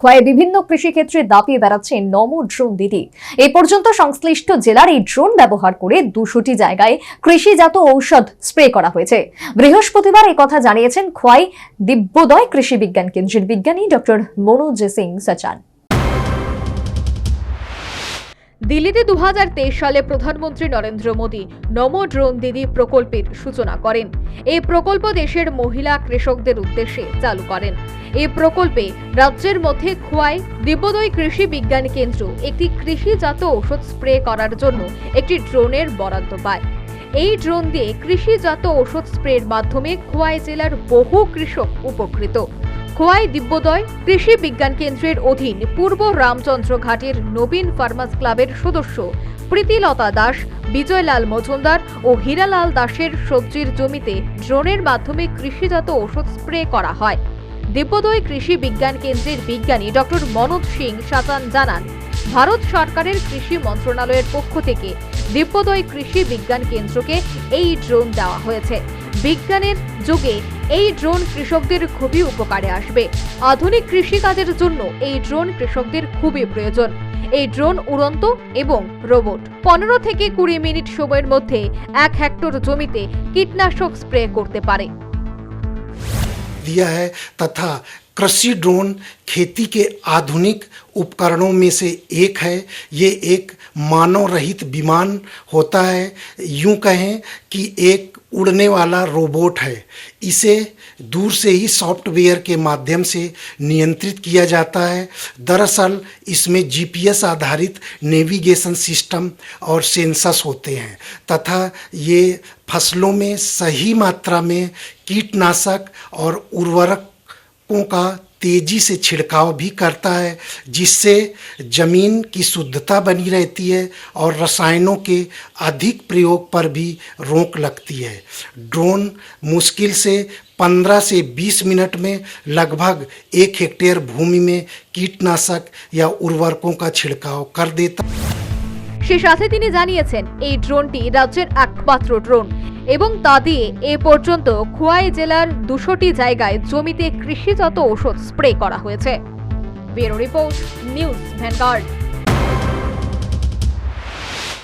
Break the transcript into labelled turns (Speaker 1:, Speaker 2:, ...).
Speaker 1: খোয়াই বিভিন্ন কৃষিক্ষেত্রে দাপিয়ে বেড়াচ্ছে নমো ড্রোন দিদি। এ পর্যন্ত সংশ্লিষ্ট জেলার এই ড্রোন ব্যবহার করে দুশোটি জায়গায় কৃষিজাত ঔষধ স্প্রে করা হয়েছে। বৃহস্পতিবার কথা জানিয়েছেন খোয়াই দিব্যোদয় কৃষি বিজ্ঞান কেন্দ্রের বিজ্ঞানী ডক্টর মনোজ সিং সচান।
Speaker 2: দিল্লিতে দু হাজার তেইশ সালে প্রধানমন্ত্রী নরেন্দ্র মোদী নমো ড্রোন দিদি প্রকল্পের সূচনা করেন। এই প্রকল্প দেশের মহিলা কৃষকদের উদ্দেশ্যে চালু করেন। এই প্রকল্পে রাজ্যের মধ্যে খোয়াই দিব্যোদয় কৃষি বিজ্ঞান কেন্দ্র একটি কৃষিজাত ওষুধ স্প্রে করার জন্য একটি ড্রোনের বরাদ্দ পায়। এই ড্রোন দিয়ে কৃষিজাত ওষুধ স্প্রের মাধ্যমে খোয়াই জেলার বহু কৃষক উপকৃত। খোয়াই দিব্যোদয় কৃষি বিজ্ঞান কেন্দ্রের অধীন পূর্ব রামচন্দ্র ঘাটের নবীন ফার্মাস ক্লাবের সদস্য প্রীতিলতা দাস, বিজয়লাল মজুমদার ও হীরালাল দাসের সবজির জমিতে ড্রোনের মাধ্যমে কৃষিজাত ওষুধ স্প্রে করা হয়। দিব্যোদয় কৃষি বিজ্ঞান কেন্দ্রের বিজ্ঞানী ডক্টর মনোজ সিং সাতান জানান, ভারত সরকারের কৃষি মন্ত্রণালয়ের পক্ষ থেকে দিব্যোদয় কৃষি বিজ্ঞান কেন্দ্রকে এই ড্রোন দেওয়া হয়েছে। বিজ্ঞানের যুগে এই ড্রোন কৃষকদের খুবই উপকারে আসবে আধুনিক কৃষিকাজের জন্য এই ড্রোন কৃষকদের খুবই প্রয়োজন এই ড্রোন উড়ন্ত এবং রোবট পনেরো থেকে কুড়ি মিনিট সময়ের মধ্যে এক হেক্টর জমিতে কীটনাশক স্প্রে করতে পারে
Speaker 3: दिया है तथा कृषि ड्रोन खेती के आधुनिक उपकरणों में से एक है। ये एक मानव रहित विमान होता है। यूँ कहें कि एक उड़ने वाला रोबोट है। इसे दूर से ही सॉफ्टवेयर के माध्यम से नियंत्रित किया जाता है। दरअसल इसमें जीपीएस आधारित नेविगेशन सिस्टम और सेंसस होते हैं तथा ये फ़सलों में सही मात्रा में कीटनाशक और उर्वरकों का तेजी से छिड़काव भी करता है जिससे जमीन की शुद्धता बनी रहती है और रसायनों के अधिक प्रयोग पर भी रोक लगती है ड्रोन मुश्किल से 15 से 20 मिनट में लगभग एक हेक्टेयर भूमि में कीटनाशक या उर्वरकों का छिड़काव कर देता
Speaker 2: সে সাথে তিনি জানিয়েছেন এই ড্রোনটি রাজ্যের একমাত্র ড্রোন এবং তা দিয়ে এ পর্যন্ত খোয়াই জেলার দুশোটি জায়গায় জমিতে কৃষিজাত ওষুধ স্প্রে করা হয়েছে। Bureau report, news Vanguard.